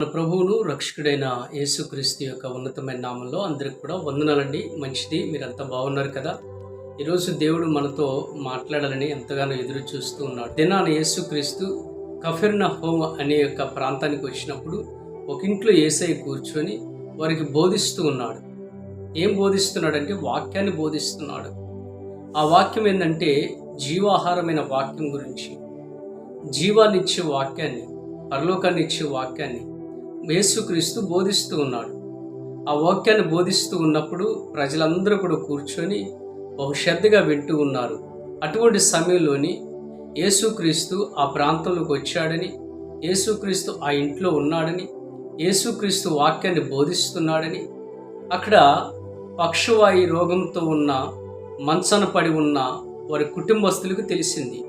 మన ప్రభువును రక్షకుడైన యేసుక్రీస్తు యొక్క ఉన్నతమైన నామంలో అందరికి కూడా వందనాలండి. మంచిది మీరంతా బాగున్నారు కదా? ఈరోజు దేవుడు మనతో మాట్లాడాలని ఎంతగానో ఎదురు చూస్తూ ఉన్నాడు. దినాన యేసుక్రీస్తు కఫిర్న హోమ్ అనే యొక్క ప్రాంతానికి వచ్చినప్పుడు ఒక ఇంట్లో ఏసై కూర్చొని వారికి బోధిస్తూ ఉన్నాడు. ఏం బోధిస్తున్నాడంటే వాక్యాన్ని బోధిస్తున్నాడు. ఆ వాక్యం ఏంటంటే జీవాహారమైన వాక్యం గురించి. జీవాన్నిచ్చే వాక్యాన్ని పరలోకాన్ని ఇచ్చే వాక్యాన్ని యేసుక్రీస్తు బోధిస్తూ ఉన్నాడు. ఆ వాక్యాన్ని బోధిస్తూ ఉన్నప్పుడు ప్రజలందరూ కూడా కూర్చొని బహుశ్రద్ధగా వింటూ ఉన్నారు. అటువంటి సమయంలోని యేసుక్రీస్తు ఆ ప్రాంతంలోకి వచ్చాడని యేసుక్రీస్తు ఆ ఇంట్లో ఉన్నాడని యేసుక్రీస్తు వాక్యాన్ని బోధిస్తున్నాడని అక్కడ పక్షవాయు రోగంతో ఉన్న మంచన పడి ఉన్న వారి కుటుంబస్తులకు తెలిసింది.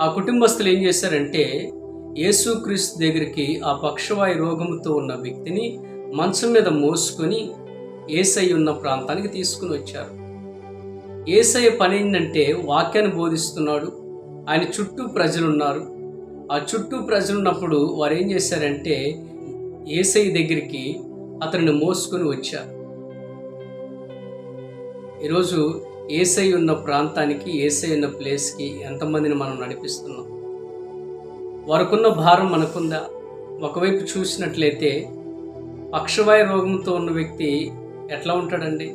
ఆ కుటుంబస్తులు ఏం చేశారంటే యేసుక్రీస్తు దగ్గరికి ఆ పక్షవాయు రోగంతో ఉన్న వ్యక్తిని మంచం మీద మోసుకొని ఏసై ఉన్న ప్రాంతానికి తీసుకుని వచ్చారు. ఏసై పని ఏంటంటే వాక్యాన్ని బోధిస్తున్నాడు. ఆయన చుట్టూ ప్రజలు ఉన్నారు ఆ చుట్టూ ప్రజలు ఉన్నప్పుడు వారు ఏం చేశారంటే ఏసై దగ్గరికి అతనిని మోసుకొని వచ్చారు. ఈరోజు ఏసై ఉన్న ప్రాంతానికి ఏసై ఉన్న ప్లేస్కి ఎంతమందిని మనం నడిపిస్తున్నాం? వరకున్న భారం మనకుందా? ఒకవైపు చూసినట్లయితే పక్షవాయు రోగంతో ఉన్న వ్యక్తి ఎట్లా ఉంటాడండి?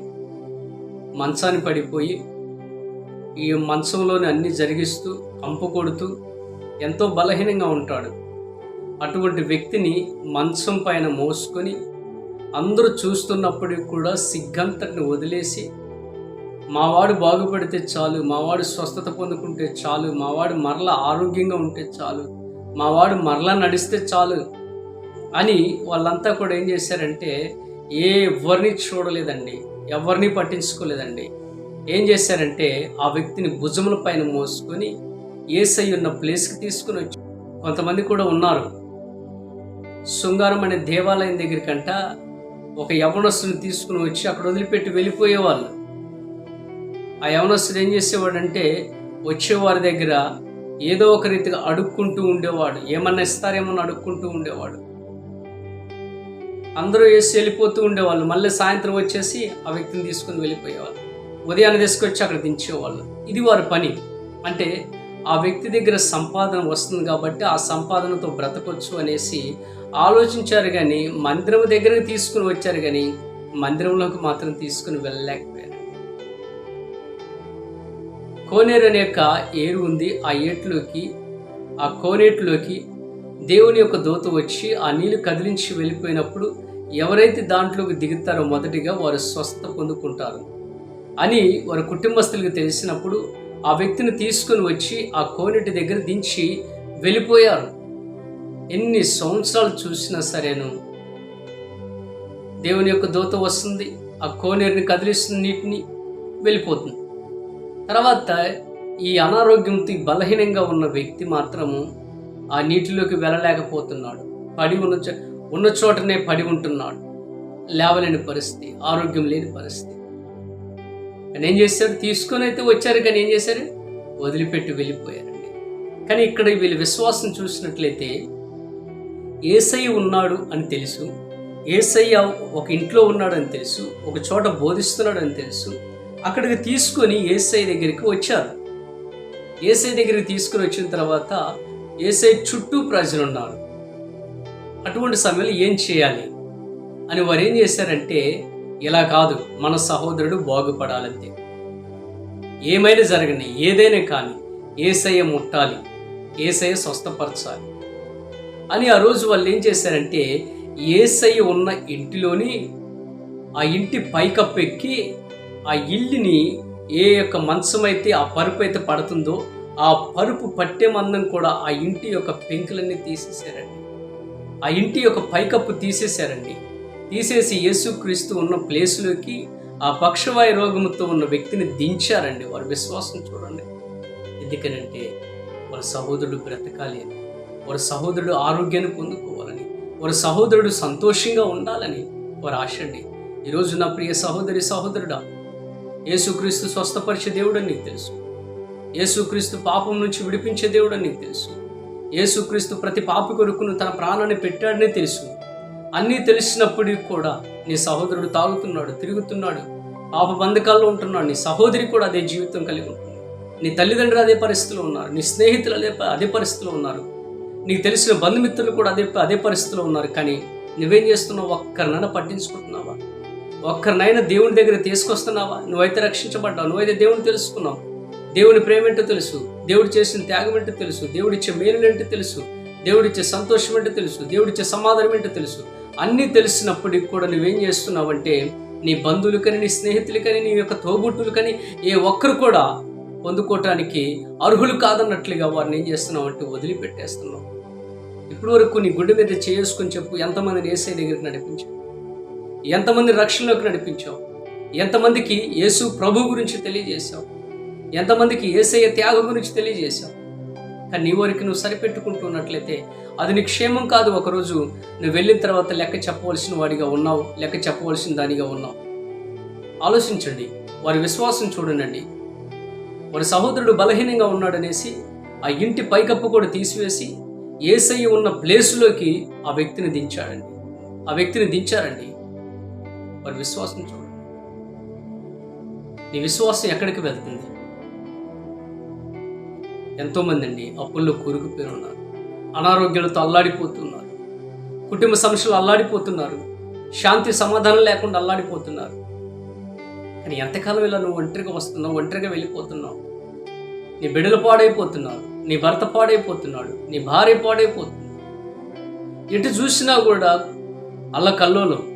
మంచాన్ని పడిపోయి ఈ మంచంలోని అన్ని జరిగిస్తూ కంపు కొడుతూ ఎంతో బలహీనంగా ఉంటాడు. అటువంటి వ్యక్తిని మంచం పైన మోసుకొని అందరూ చూస్తున్నప్పటికి కూడా సిగ్గంతటిని వదిలేసి మావాడు బాగుపడితే చాలు మావాడు స్వస్థత పొందుకుంటే చాలు మావాడు మరల ఆరోగ్యంగా ఉంటే చాలు మావాడు మరలా నడిస్తే చాలు అని వాళ్ళంతా కూడా ఏం చేశారంటే ఏ ఎవరిని చూడలేదండి ఎవరిని పట్టించుకోలేదండి. ఏం చేశారంటే ఆ వ్యక్తిని భుజముల పైన మోసుకొని ఏసై ఉన్న ప్లేస్కి తీసుకుని వచ్చి కొంతమంది కూడా ఉన్నారు. శృంగారం అనే దేవాలయం దగ్గరికంట ఒక యవనస్తుని తీసుకుని వచ్చి అక్కడ వదిలిపెట్టి వెళ్ళిపోయేవాళ్ళు. ఆ యవనస్తుడు ఏం చేసేవాడంటే వచ్చేవారి దగ్గర ఏదో ఒక రీతిగా అడుక్కుంటూ ఉండేవాడు. ఏమన్నా ఇస్తారేమన్నా అడుక్కుంటూ ఉండేవాడు. అందరూ వేసి వెళ్ళిపోతూ ఉండేవాళ్ళు. మళ్ళీ సాయంత్రం వచ్చేసి ఆ వ్యక్తిని తీసుకుని వెళ్ళిపోయేవాళ్ళు. ఉదయాన్నే తీసుకొచ్చి అక్కడ దించేవాళ్ళు. ఇది వారి పని. అంటే ఆ వ్యక్తి దగ్గర సంపాదన వస్తుంది కాబట్టి ఆ సంపాదనతో బ్రతకొచ్చు అనేసి ఆలోచించారు కానీ మందిరం దగ్గరకు తీసుకుని వచ్చారు కానీ మందిరంలోకి మాత్రం తీసుకుని వెళ్ళలేక కోనేరు అనే యొక్క ఏరు ఉంది. ఆ ఏట్లోకి ఆ కోనేటిలోకి దేవుని యొక్క దూత వచ్చి ఆ నీళ్ళు కదిలించి వెళ్ళిపోయినప్పుడు ఎవరైతే దాంట్లోకి దిగుతారో మొదటిగా వారు స్వస్థ పొందుకుంటారు అని వారి కుటుంబస్తులకు తెలిసినప్పుడు ఆ వ్యక్తిని తీసుకుని వచ్చి ఆ కోనేటి దగ్గర దించి వెళ్ళిపోయారు. ఎన్ని సంవత్సరాలు చూసినా సరేను దేవుని యొక్క దూత వస్తుంది. ఆ కోనేరుని కదిలిస్తున్న నీటిని వెళ్ళిపోతుంది. తర్వాత ఈ అనారోగ్యంతో బలహీనంగా ఉన్న వ్యక్తి మాత్రము ఆ నీటిలోకి వెళ్ళలేకపోతున్నాడు. పడి ఉన్న ఉన్న చోటనే పడి ఉంటున్నాడు. లేవలేని పరిస్థితి ఆరోగ్యం లేని పరిస్థితి. కానీ ఏం చేశారు తీసుకొని అయితే వచ్చారు కానీ ఏం చేశారు? వదిలిపెట్టి వెళ్ళిపోయారండి. కానీ ఇక్కడ వీళ్ళ విశ్వాసం చూసినట్లయితే ఏసయ్య ఉన్నాడు అని తెలుసు. ఏసయ్య ఒక ఇంట్లో ఉన్నాడని తెలుసు. ఒక చోట బోధిస్తున్నాడని తెలుసు. అక్కడికి తీసుకొని ఏసఐ దగ్గరికి వచ్చారు. ఏసఐ దగ్గరికి తీసుకుని వచ్చిన తర్వాత ఏసఐ చుట్టూ ప్రజలు ఉన్నారు. అటువంటి సమయంలో ఏం చేయాలి? అని వారు ఏం చేశారంటే ఇలా కాదు మన సహోదరుడు బాగుపడాలంతే. ఏమైనా జరగని ఏదైనా కానీ ఏసయ్య ముట్టాలి ఏసయ్య స్వస్థపరచాలి అని ఆ రోజు వాళ్ళు ఏం చేశారంటే ఏసయ్య ఉన్న ఇంటిలోని ఆ ఇంటి పైకప్పెక్కి ఆ ఇల్లుని ఏ యొక్క మంచం అయితే ఆ పరుపు అయితే పడుతుందో ఆ పరుపు పట్టే మందం కూడా ఆ ఇంటి యొక్క పెంకులన్నీ తీసేశారండి. ఆ ఇంటి యొక్క పైకప్పు తీసేశారండి. తీసేసి యేసుక్రీస్తు ఉన్న ప్లేస్లోకి ఆ పక్షవాయు రోగంతో ఉన్న వ్యక్తిని దించారండి. వారి విశ్వాసం చూడండి. ఎందుకనంటే వారి సహోదరుడు బ్రతకాలి అని వారి సహోదరుడు ఆరోగ్యాన్ని పొందుకోవాలని వారి సహోదరుడు సంతోషంగా ఉండాలని వారు ఆశండి ఈరోజు నా ప్రియ సహోదరి సహోదరుడా యేసుక్రీస్తు స్వస్థపరిచే దేవుడని నీకు తెలుసు. యేసుక్రీస్తు పాపం నుంచి విడిపించే దేవుడని నీకు తెలుసు. యేసుక్రీస్తు ప్రతి పాపి కొడుకును తన ప్రాణాన్ని పెట్టాడని తెలుసు. అన్నీ తెలిసినప్పటికి కూడా నీ సహోదరుడు తాగుతున్నాడు తిరుగుతున్నాడు పాప బంధకాల్లో ఉంటున్నాడు నీ సహోదరి కూడా అదే జీవితం కలిగి ఉంటుంది. నీ తల్లిదండ్రులు అదే పరిస్థితిలో ఉన్నారు నీ స్నేహితులు అదే అదే పరిస్థితిలో ఉన్నారు. నీకు తెలిసిన బంధుమిత్రులు కూడా అదే అదే పరిస్థితిలో ఉన్నారు. కానీ నువ్వేం చేస్తున్నావు? ఒక్కరినైనా పట్టించుకుంటున్నావా? ఒక్కరినైనా దేవుని దగ్గర తీసుకొస్తున్నావా? నువ్వైతే రక్షించబడ్డావు. నువ్వైతే దేవుని తెలుసుకున్నావు. దేవుని ప్రేమేంటో తెలుసు. దేవుడు చేసిన త్యాగం ఏంటో తెలుసు. దేవుడిచ్చే మేలు ఏంటో తెలుసు. దేవుడిచ్చే సంతోషం ఏంటో తెలుసు. దేవుడిచ్చే సమాధానం ఏంటో తెలుసు. అన్నీ తెలిసినప్పటికి కూడా నువ్వేం చేస్తున్నావంటే నీ బంధువులకని నీ స్నేహితులకని నీ యొక్క తోబుట్టులకని ఏ ఒక్కరు కూడా పొందుకోవటానికి అర్హులు కాదన్నట్లుగా వారిని ఏం చేస్తున్నావు అంటే వదిలిపెట్టేస్తున్నావు. ఇప్పటి వరకు నీ గుండె మీద చేసుకుని చెప్పు ఎంతమందిని ఏసై దగ్గరికి నడిపించావు? ఎంతమంది రక్షణలోకి నడిపించావు? ఎంతమందికి యేసు ప్రభు గురించి తెలియజేశావు? ఎంతమందికి ఏసయ్య త్యాగం గురించి తెలియజేశావు? కానీ నీ వరకు నువ్వు సరిపెట్టుకుంటున్నట్లయితే అది నీ క్షేమం కాదు. ఒకరోజు నువ్వు వెళ్ళిన తర్వాత లెక్క చెప్పవలసిన వాడిగా ఉన్నావు లెక్క చెప్పవలసిన దానిగా ఉన్నావు. ఆలోచించండి వారి విశ్వాసం చూడండి. వారి సహోదరుడు బలహీనంగా ఉన్నాడనేసి ఆ ఇంటి పైకప్పు కూడా తీసివేసి ఏసయ్య ఉన్న ప్లేసులోకి ఆ వ్యక్తిని దించాడండి. ఆ వ్యక్తిని దించారండి. వారి విశ్వాసం చూడండి నీ విశ్వాసం ఎక్కడికి వెళ్తుంది? ఎంతోమంది అండి అప్పుల్లో కూరుకుపోయి ఉన్నారు. అనారోగ్యాలతో అల్లాడిపోతున్నారు కుటుంబ సమస్యలు అల్లాడిపోతున్నారు. శాంతి సమాధానం లేకుండా అల్లాడిపోతున్నారు. కానీ ఎంతకాలం ఇలా నువ్వు ఒంటరిగా వస్తున్నావు ఒంటరిగా వెళ్ళిపోతున్నావు? నీ బిడ్డలు పాడైపోతున్నారు నీ భర్త పాడైపోతున్నాడు నీ భార్య పాడైపోతుంది. ఎటు చూసినా కూడా అల్ల కల్లోలం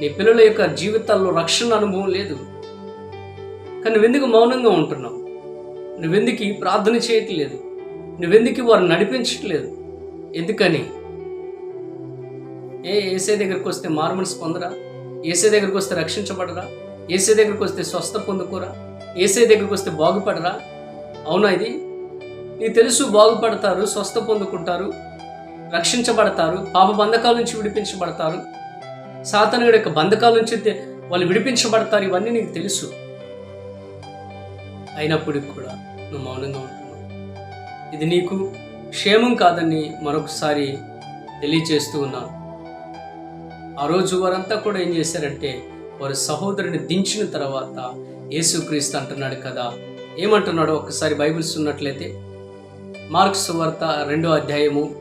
నీ పిల్లల యొక్క జీవితాల్లో రక్షణ అనుభవం లేదు. కానీ నువ్వెందుకు మౌనంగా ఉంటున్నావు? నువ్వెందుకు ప్రార్థన చేయట్లేదు? నువ్వెందుకు వారు నడిపించట్లేదు? ఎందుకని? ఏ ఏసే దగ్గరికి వస్తే మార్మల్స్ పొందరా ఏసే దగ్గరికి వస్తే రక్షించబడరా? ఏసే దగ్గరికి వస్తే స్వస్థ పొందుకోరా? ఏసే దగ్గరికి వస్తే బాగుపడరా? అవునా ఇది? నీకు తెలుసు బాగుపడతారు స్వస్థ పొందుకుంటారు రక్షించబడతారు పాప బంధకాల నుంచి విడిపించబడతారు. సాతనుడి యొక్క బంధకాల నుంచి వాళ్ళు విడిపించబడతారు. ఇవన్నీ నీకు తెలుసు. అయినప్పటికి కూడా నువ్వు మౌనంగా ఉంటున్నావు. ఇది నీకు క్షేమం కాదని మరొకసారి తెలియచేస్తూ ఉన్నాను. ఆ రోజు వారంతా కూడా ఏం చేశారంటే వారి సహోదరుని దించిన తర్వాత యేసుక్రీస్తు అంటున్నాడు కదా. ఏమంటున్నాడో ఒక్కసారి బైబిల్స్ ఉన్నట్లయితే మార్క్స్ వార్త రెండో అధ్యాయము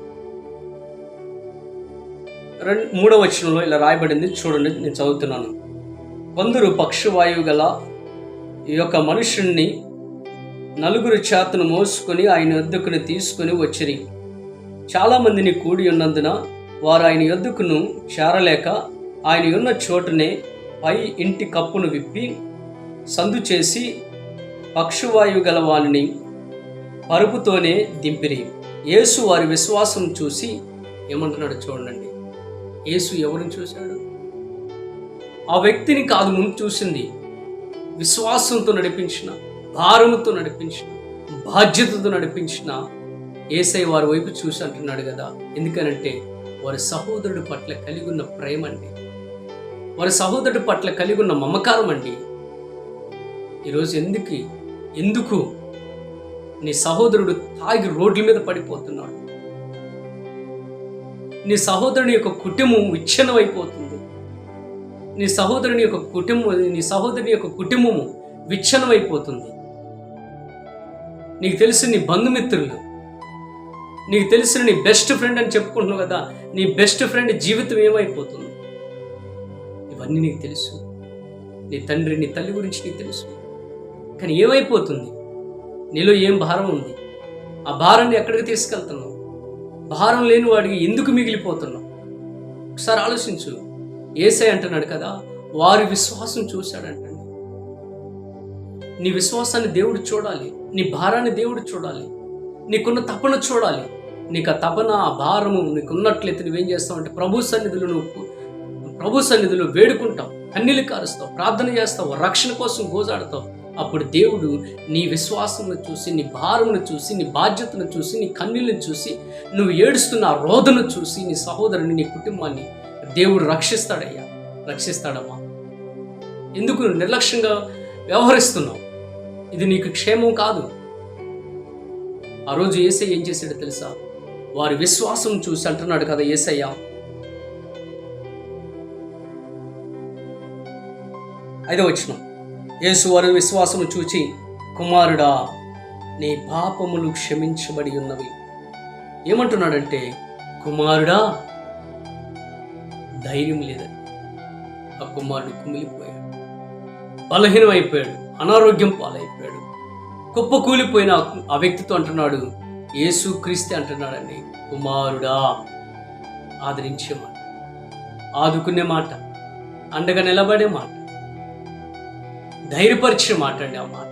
రెండు మూడవ వచనంలో ఇలా రాయబడింది. చూడండి నేను చదువుతున్నాను. కొందరు పక్షవాయువు గల ఈ యొక్క మనుషుణ్ణి నలుగురు చేతను మోసుకొని ఆయన ఎద్దుకుని తీసుకొని వచ్చిరి. చాలామందిని కూడి ఉన్నందున వారు ఆయన యొద్దకును చేరలేక ఆయన ఉన్న చోటునే పై ఇంటి కప్పును విప్పి సందు చేసి పక్షువాయువు గల వారిని పరుపుతోనే దింపిరి. యేసు వారి విశ్వాసం చూసి ఏమంటున్నాడు చూడండి. యేసు ఎవరిని చూశాడు? ఆ వ్యక్తిని కాదు ముందు చూసింది. విశ్వాసంతో నడిపించిన భారముతో నడిపించిన బాధ్యతతో నడిపించిన ఏసై వారి వైపు చూసి అంటున్నాడు కదా. ఎందుకనంటే వారి సహోదరుడి పట్ల కలిగి ఉన్న ప్రేమ అండి వారి సహోదరుడి పట్ల కలిగి ఉన్న మమకారం అండి. ఈరోజు ఎందుకు ఎందుకు నీ సహోదరుడు తాగి రోడ్ల మీద పడిపోతున్నాడు? నీ సహోదరుని యొక్క కుటుంబం విచ్ఛిన్నమైపోతుంది. నీ సహోదరుని యొక్క కుటుంబం నీ సహోదరుని యొక్క కుటుంబము విచ్ఛిన్నమైపోతుంది. నీకు తెలిసిన నీ బంధుమిత్రులు నీకు తెలిసిన నీ బెస్ట్ ఫ్రెండ్ అని చెప్పుకుంటున్నావు కదా నీ బెస్ట్ ఫ్రెండ్ జీవితం ఏమైపోతుంది? ఇవన్నీ నీకు తెలుసు. నీ తండ్రి నీ తల్లి గురించి నీకు తెలుసు. కానీ ఏమైపోతుంది? నీలో ఏం భారం ఉంది? ఆ భారాన్ని ఎక్కడికి తీసుకెళ్తున్నావు? భారం లేని వాడికి ఎందుకు మిగిలిపోతున్నావు? ఒకసారి ఆలోచించు. ఏసై అంటున్నాడు కదా వారి విశ్వాసం చూశాడంటండి. నీ విశ్వాసాన్ని దేవుడు చూడాలి నీ భారాన్ని దేవుడు చూడాలి నీకున్న తపన చూడాలి. నీకు ఆ తపన ఆ భారము నీకు ఉన్నట్లయితే నువ్వేం చేస్తావంటే ప్రభు సన్నిధులు నువ్వు ప్రభు సన్నిధులు వేడుకుంటావు కన్నీళ్ళు కారుస్తావు ప్రార్థన చేస్తావు రక్షణ కోసం గోజాడతావు. అప్పుడు దేవుడు నీ విశ్వాసంను చూసి నీ భారమును చూసి నీ బాధ్యతను చూసి నీ కన్నులను చూసి నువ్వు ఏడుస్తున్న రోధను చూసి నీ సహోదరుని నీ కుటుంబాన్ని దేవుడు రక్షిస్తాడయ్యా. రక్షిస్తాడమ్మా. ఎందుకు నువ్వు నిర్లక్ష్యంగా వ్యవహరిస్తున్నావు? ఇది నీకు క్షేమం కాదు. ఆ రోజు ఏసై ఏం చేశాడు తెలుసా? వారి విశ్వాసం చూసి అంటున్నాడు కదా ఏసయ్య. ఐదో వచ్చినాం యేసువారి విశ్వాసము చూచి కుమారుడా నీ పాపములు క్షమించబడి ఉన్నవి. ఏమంటున్నాడంటే కుమారుడా ధైర్యం లేదని ఆ కుమారుడు కుమిలిపోయాడు. బలహీనం అయిపోయాడు అనారోగ్యం పాలైపోయాడు. కుప్ప కూలిపోయిన ఆ- ఆ వ్యక్తితో అంటున్నాడు యేసు క్రీస్తే అంటున్నాడండి కుమారుడా ఆదరించే మాట. ఆదుకునే మాట. అండగా నిలబడే మాట. ధైర్యపరిచి మాట అండి ఆ మాట.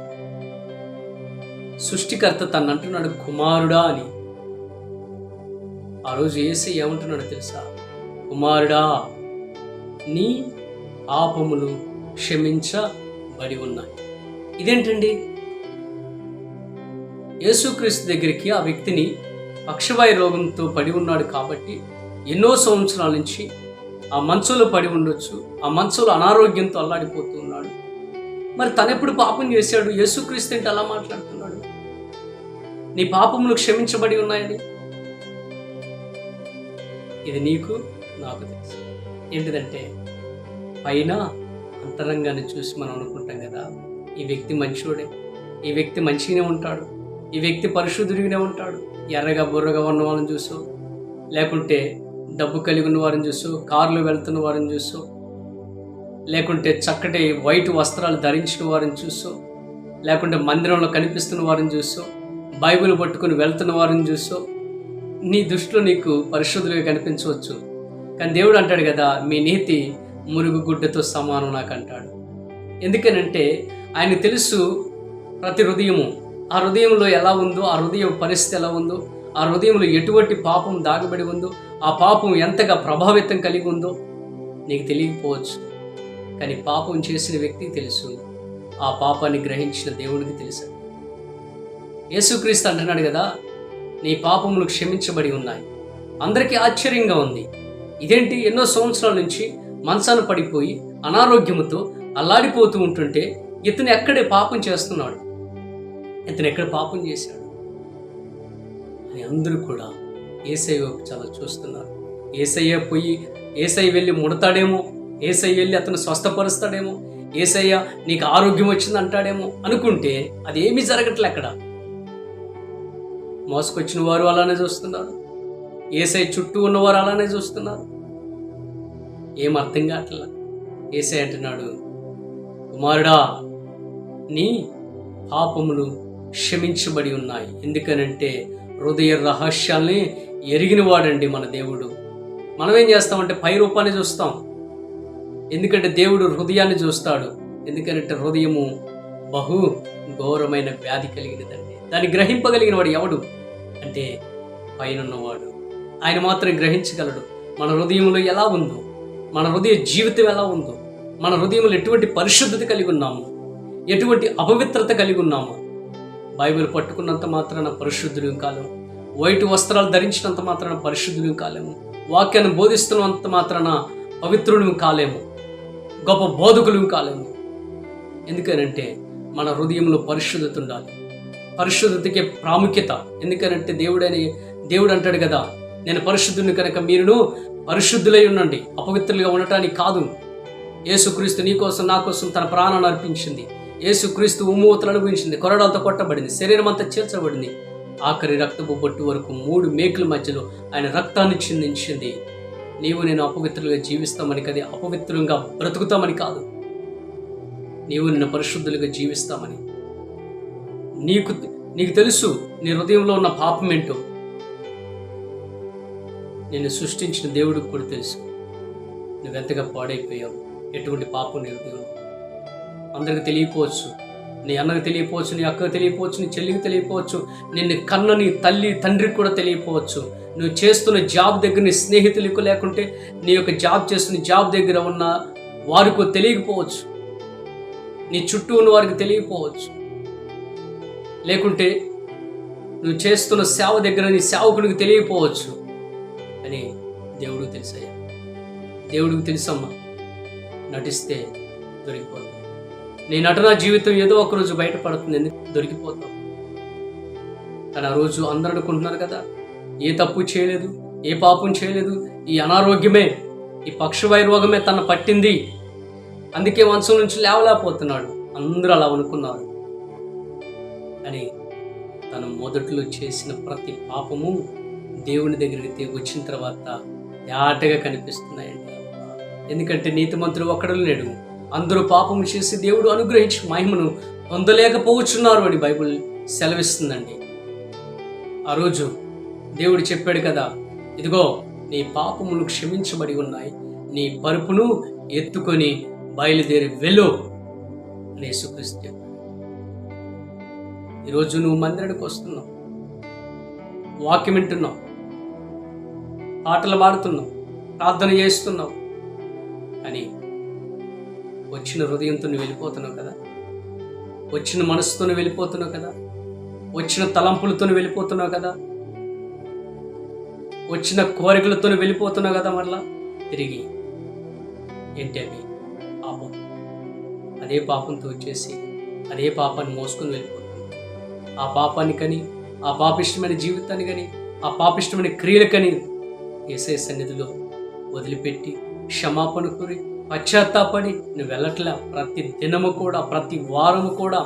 సృష్టికర్త తను అంటున్నాడు కుమారుడా అని. ఆ రోజు ఏసై ఏమంటున్నాడు తెలుసా? కుమారుడా నీ పాపములు క్షమించబడి ఉన్నాయి. ఇదేంటండి? యేసుక్రీస్తు దగ్గరికి ఆ వ్యక్తిని పక్షవాయు రోగంతో పడి ఉన్నాడు కాబట్టి ఎన్నో సంవత్సరాల నుంచి ఆ మంచంలో పడి ఉండొచ్చు ఆ మంచంలో అనారోగ్యంతో అల్లాడిపోతూ ఉన్నాడు. మరి తనెప్పుడు పాపం చేశాడు? యేసుక్రీస్తు అంటే అలా మాట్లాడుతున్నాడు. నీ పాపములు క్షమించబడి ఉన్నాయని. ఇది నీకు నాకు తెలుసు. ఏంటిదంటే పైన అంతరంగాన్ని చూసి మనం అనుకుంటాం కదా ఈ వ్యక్తి మంచోడే ఈ వ్యక్తి మంచిగానే ఉంటాడు ఈ వ్యక్తి పరిశుద్ధుడిగానే ఉంటాడు ఎర్రగా బుర్రగా ఉన్న వాళ్ళని చూసో లేకుంటే డబ్బు కలిగి ఉన్న వారిని చూసో కారులో వెళ్తున్న వారిని చూసో లేకుంటే చక్కటి వైట్ వస్త్రాలు ధరించిన వారిని చూసో లేకుంటే మందిరంలో కనిపిస్తున్న వారిని చూసో బైబిల్ పట్టుకుని వెళ్తున్న వారిని చూసో నీ దృష్టిలో నీకు పరిశుద్ధులుగా కనిపించవచ్చు. కానీ దేవుడు అంటాడు కదా మీ నీతి మురుగు గుడ్డతో సమానం నాకు అంటాడు. ఎందుకనంటే ఆయన తెలుసు ప్రతి హృదయము. ఆ హృదయంలో ఎలా ఉందో ఆ హృదయం పరిస్థితి ఎలా ఉందో ఆ హృదయంలో ఎటువంటి పాపం దాగబడి ఉందో ఆ పాపం ఎంతగా ప్రభావితం కలిగి ఉందో నీకు తెలియకపోవచ్చు. కానీ పాపం చేసిన వ్యక్తికి తెలుసు. ఆ పాపాన్ని గ్రహించిన దేవుడికి తెలుసు. యేసుక్రీస్తు అంటున్నాడు కదా నీ పాపములు క్షమించబడి ఉన్నాయి. అందరికీ ఆశ్చర్యంగా ఉంది. ఇదేంటి? ఎన్నో సంవత్సరాల నుంచి మంచాన పడిపోయి అనారోగ్యముతో అల్లాడిపోతూ ఉంటుంటే ఇతను ఎక్కడే పాపం చేస్తున్నాడు? ఇతను ఎక్కడ పాపం చేశాడు? అని అందరూ కూడా ఏసై వైపు చాలా చూస్తున్నారు. ఏసయ్య పోయి ఏసై వెళ్ళి ముడతాడేమో? ఏసై వెళ్ళి అతను స్వస్థపరుస్తాడేమో? ఏసయ్య నీకు ఆరోగ్యం వచ్చింది అంటాడేమో? అనుకుంటే అది ఏమీ జరగట్లే అక్కడ. మోసుకొచ్చిన వారు అలానే చూస్తున్నారు. ఏసై చుట్టూ ఉన్నవారు అలానే చూస్తున్నారు. ఏం అర్థం కావట్లా? ఏసై అంటున్నాడు కుమారుడా నీ పాపములు క్షమించబడి ఉన్నాయి. ఎందుకనంటే హృదయ రహస్యాల్ని ఎరిగిన వాడండి మన దేవుడు. మనం ఏం చేస్తామంటే పై రూపాన్ని చూస్తాం. ఎందుకంటే దేవుడు హృదయాన్ని చూస్తాడు. ఎందుకంటే హృదయము బహు ఘోరమైన వ్యాధి కలిగినదండి. దాన్ని గ్రహింపగలిగిన వాడు ఎవడు? అంటే పైన ఉన్నవాడు ఆయన మాత్రం గ్రహించగలడు. మన హృదయంలో ఎలా ఉందో మన హృదయ జీవితం ఎలా ఉందో మన హృదయంలో ఎటువంటి పరిశుద్ధత కలిగి ఉన్నాము ఎటువంటి అపవిత్రత కలిగి ఉన్నాము బైబిల్ పట్టుకున్నంత మాత్రాన పరిశుద్ధులు కాలేము వైట్ వస్త్రాలు ధరించినంత మాత్రాన పరిశుద్ధులు కాలేము వాక్యాన్ని బోధిస్తున్నంత మాత్రాన పవిత్రులు కాలేము. గొప్ప బోధకులు కాలేము ఎందుకనంటే మన హృదయంలో పరిశుద్ధత ఉండాలి. పరిశుద్ధతకి ప్రాముఖ్యత. ఎందుకనంటే దేవుడని దేవుడు అంటాడు కదా నేను పరిశుద్ధుని కనుక మీరును పరిశుద్ధులై ఉండండి అపవిత్రులుగా ఉండటానికి కాదు. యేసుక్రీస్తు నీ కోసం నా కోసం తన ప్రాణాన్ని అర్పించింది. యేసుక్రీస్తు ఉమ్మూతలు అనుభవించింది కొరడాలతో కొట్టబడింది శరీరం అంతా చేర్చబడింది ఆఖరి రక్తపు బొట్టు వరకు మూడు మేకుల మధ్యలో ఆయన రక్తాన్ని చిందించింది. నీవు నేను అపవిత్రులుగా జీవిస్తామని కదే అపవిత్రంగా బ్రతుకుతామని కాదు. నీవు నిన్ను పరిశుద్ధులుగా జీవిస్తామని. నీకు నీకు తెలుసు నీ హృదయంలో ఉన్న పాపం ఏంటో. నిన్ను సృష్టించిన దేవుడికి కూడా తెలుసు. నువ్వెంతగా పాడైపోయావు ఎటువంటి పాపం నీ హృదయంలో. అందరికి తెలియపోవచ్చు నీ అన్నకి తెలియపోవచ్చు నీ అక్కకు తెలియపోవచ్చు నీ చెల్లికి తెలియపోవచ్చు నిన్ను కన్న నీ తల్లి తండ్రికి కూడా తెలియపోవచ్చు. నువ్వు చేస్తున్న జాబ్ దగ్గర నీ స్నేహితులకు లేకుంటే నీ యొక్క జాబ్ చేస్తున్న జాబ్ దగ్గర ఉన్న వారికి తెలియకపోవచ్చు. నీ చుట్టూ ఉన్న వారికి తెలియకపోవచ్చు. లేకుంటే నువ్వు చేస్తున్న సేవ దగ్గర నీ సేవకునికి తెలియకపోవచ్చు. అని దేవుడికి తెలుసయ్యా. దేవుడికి తెలుసమ్మా. నటిస్తే దొరికిపోతుంది నీ నటన జీవితం ఏదో ఒక రోజు బయటపడుతుంది ఎందుకు దొరికిపోతాం? కానీ ఆ రోజు అందరూ అనుకుంటున్నారు కదా ఏ తప్పు చేయలేదు ఏ పాపం చేయలేదు ఈ అనారోగ్యమే ఈ పక్షవాయు రోగమే తన పట్టింది. అందుకే మంచం నుంచి లేవలేకపోతున్నాడు అందరూ అలా అనుకున్నారు. అని తను మొదట్లో చేసిన ప్రతి పాపము దేవుని దగ్గరికి వచ్చిన తర్వాత యాటగా కనిపిస్తున్నాయండి. ఎందుకంటే నీతిమంతుడు ఒక్కడు లేడు. అందరూ పాపం చేసి దేవుడు అనుగ్రహించి మహిమను పొందలేకపోవచ్చున్నారు అని బైబిల్ సెలవిస్తుందండి. ఆ రోజు దేవుడు చెప్పాడు కదా ఇదిగో నీ పాపములు క్షమించబడి ఉన్నాయి నీ పరుపును ఎత్తుకొని బయలుదేరి వెళ్ళు అని యేసుక్రీస్తు చెప్పాడు. ఈరోజు నువ్వు మందిరానికి వస్తున్నావు వాక్యం వింటున్నావు పాటలు పాడుతున్నావు ప్రార్థన చేస్తున్నావు అని వచ్చిన హృదయంతో నువ్వు వెళ్ళిపోతున్నావు కదా? వచ్చిన మనసుతో నువ్వు వెళ్ళిపోతున్నావు కదా? వచ్చిన తలంపులతో నువ్వు వెళ్ళిపోతున్నావు కదా? వచ్చిన కోరికలతో నువ్వు వెళ్ళిపోతున్నావు కదా మరలా? తిరిగి ఏంటి అవి? పాపం. అదే పాపంతో వచ్చేసి అదే పాపాన్ని మోసుకొని వెళ్ళిపోతుంది ఆ పాపాన్ని కానీ ఆ పాపిష్టమైన జీవితాన్ని కానీ ఆ పాపిష్టమైన క్రియలు కానీ ఏసే సన్నిధిలో వదిలిపెట్టి క్షమాపణ కోరి పశ్చాత్తాపడి నువ్వు వెళ్ళట్లే. ప్రతి దినము కూడా ప్రతి వారము కూడా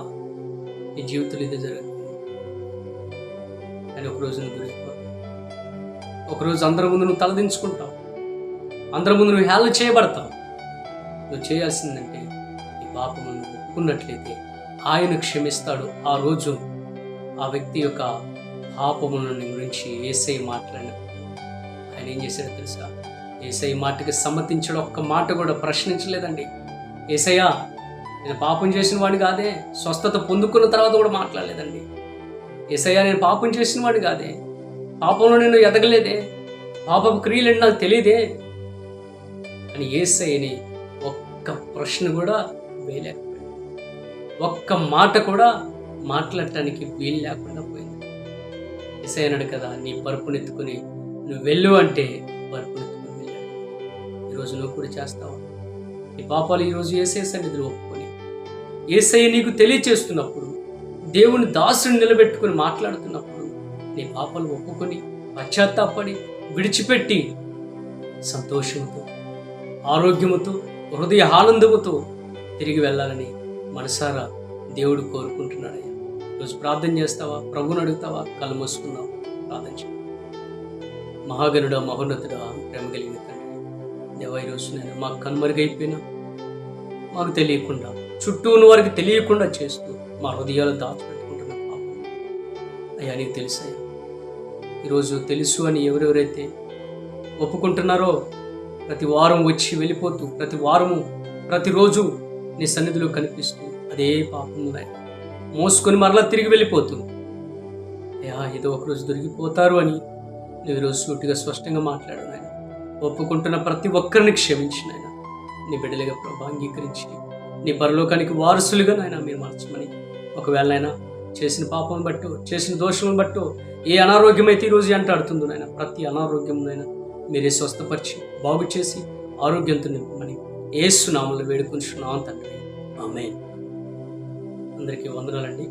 నీ జీవితంలో ఇది జరుగుతుంది. అని ఒకరోజు నువ్వు దొరికిపోతావు ఒకరోజు అందరి ముందు నువ్వు తలదించుకుంటావు అందరి ముందు నువ్వు హేళన చేయబడతావు. నువ్వు చేయాల్సిందంటే ఈ పాపము నువ్వు ఒప్పుకున్నట్లయితే ఆయన క్షమిస్తాడు. ఆ రోజు ఆ వ్యక్తి యొక్క పాపములను గురించి ఏసై మాట్లాడిన ఆయన ఏం చేశాడో తెలుసా? ఏసై మాటకి సమ్మతించడం ఒక్క మాట కూడా ప్రశ్నించలేదండి. ఏసయ్యా నేను పాపం చేసిన వాడిని కాదే స్వస్థత పొందుకున్న తర్వాత కూడా మాట్లాడలేదండి. ఏసయ్యా నేను పాపం చేసిన వాడిని కాదే పాపంలో నేను ఎదగలేదే పాపపు క్రియలు నాకు తెలియదే అని ఏసయ్యని ఒక్క ప్రశ్న కూడా వేయలేకపోయింది. ఒక్క మాట కూడా మాట్లాడటానికి వీలు లేకుండా పోయింది. ఎస్ఐ కదా నీ పరుపునెత్తుకుని నువ్వు వెళ్ళు అంటే పరుపు ఈరోజు కూడా చేస్తావా. నీ పాపాలు ఈరోజు ఏసే సన్నిధిలో ఒప్పుకొని ఏసై నీకు తెలియచేస్తున్నప్పుడు దేవుని దాసుని నిలబెట్టుకుని మాట్లాడుతున్నప్పుడు నీ పాపాలు ఒప్పుకొని పశ్చాత్తాపడి విడిచిపెట్టి సంతోషంతో ఆరోగ్యముతో హృదయ ఆనందముతో తిరిగి వెళ్ళాలని మనసారా దేవుడు కోరుకుంటున్నాడయ్యా. ఈరోజు ప్రార్థన చేస్తావా? ప్రభుని అడుగుతావా? కళ్ళు మూసుకుందాం. ప్రార్థన చేయి. మహాగనుడ మహోన్నతుడ ప్రేమ కలిగిన తండ్రి దేవా నేను మాకు కనుమరుగైపోయినా మాకు తెలియకుండా చుట్టూ ఉన్న వారికి తెలియకుండా చేస్తూ మా హృదయాలు దాచిపెట్టుకుంటున్న పాపం. అయ్యా నీకు తెలుసా? ఈరోజు తెలుసు అని ఎవరెవరైతే ఒప్పుకుంటున్నారో ప్రతి వారం వచ్చి వెళ్ళిపోతూ ప్రతి వారము ప్రతిరోజు నీ సన్నిధిలో కనిపిస్తూ అదే పాపం నాయన మోసుకొని మరలా తిరిగి వెళ్ళిపోతూ. అయ్యా ఏదో ఒకరోజు దొరికిపోతారు అని నువ్వు ఈరోజు సూటిగా స్పష్టంగా మాట్లాడు ఒప్పుకుంటున్న ప్రతి ఒక్కరిని క్షమించిన ఆయన నీ బిడ్డలుగా ప్రభా అంగీకరించి నీ పరలోకానికి వారసులుగా నాయన మీరు మార్చమని. ఒకవేళ నాయనా చేసిన పాపం బట్టు చేసిన దోషం బట్టు ఏ అనారోగ్యం అయితే ఈరోజు అంటాడుతుందో నాయన ప్రతి అనారోగ్యం మీరే స్వస్థపరిచి బాగు చేసి ఆరోగ్యంతో నింపమని ఏసునామలు వేడుకుంటున్నాం తండ్రి. ఆమె అందరికీ వందనాలండి.